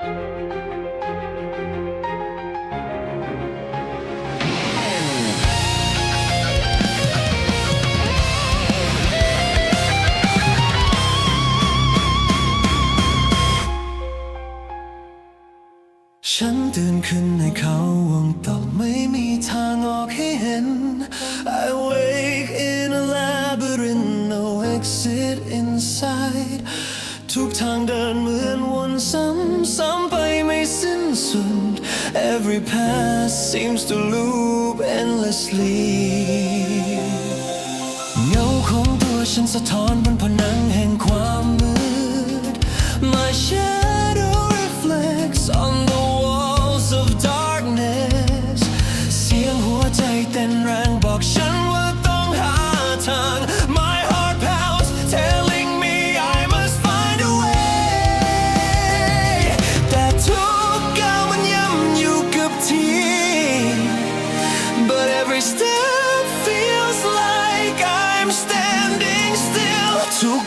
ฉันตื่นขึ้นในเขาวงต่อไม่มีทางออกให้เห็น I wake in a labyrinth no exit inside ทุกทางเดินเหมือนวนซ้ำ Every path seems to loop endlessly เงาของตัวฉันสะท้อนบนผนังแห่งความมืด My shadow reflects on the walls of darkness เสียงหัวใจเต้นแรง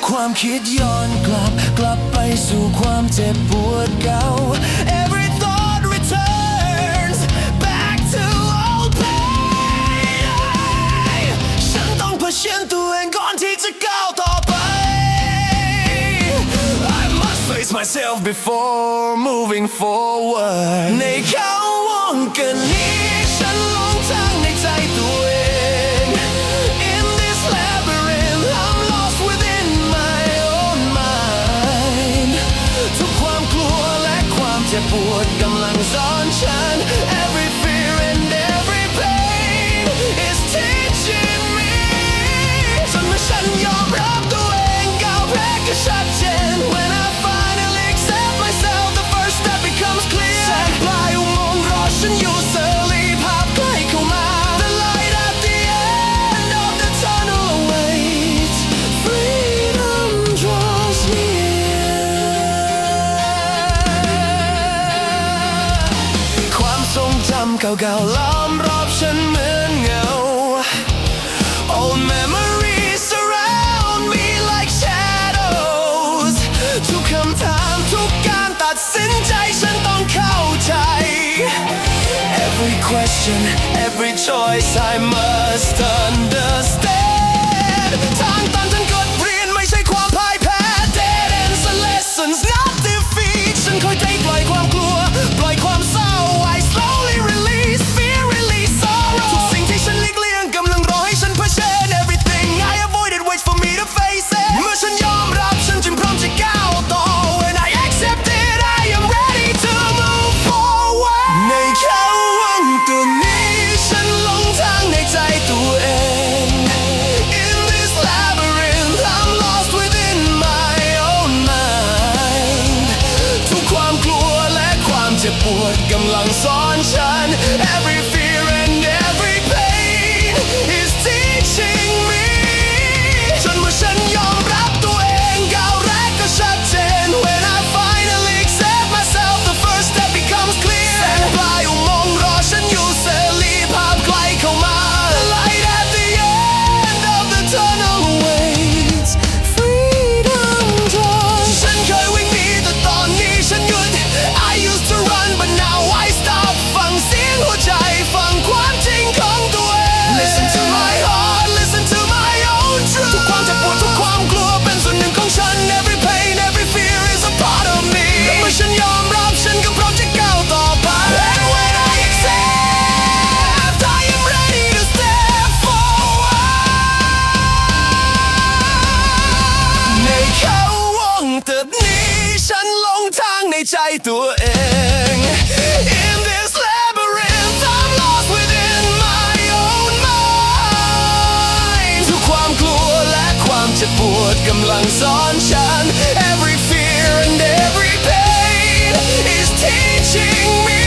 ความคิดย้อนกลับ กลับไปสู่ความเจ็บปวดเก่า Every thought returns back to old pain ฉันต้องเผชิญตัวเองก่อนที่จะก้าวต่อไป I must face myself before moving forward ในเขาวงกันนี้ฉันห เก่าๆล้อมรอบฉันเหมือนเงา Old memories surround me like shadows ทุกคำถามทุกการตัดสินใจฉันต้องเข้าใจ Every question every choice I must understand กำลังสอนฉัน Every fear and every pain is teaching me จนเมื่อฉันยอมรับ way to end In this labyrinth I'm lost within my own mind. Every fear and every pain is teaching me.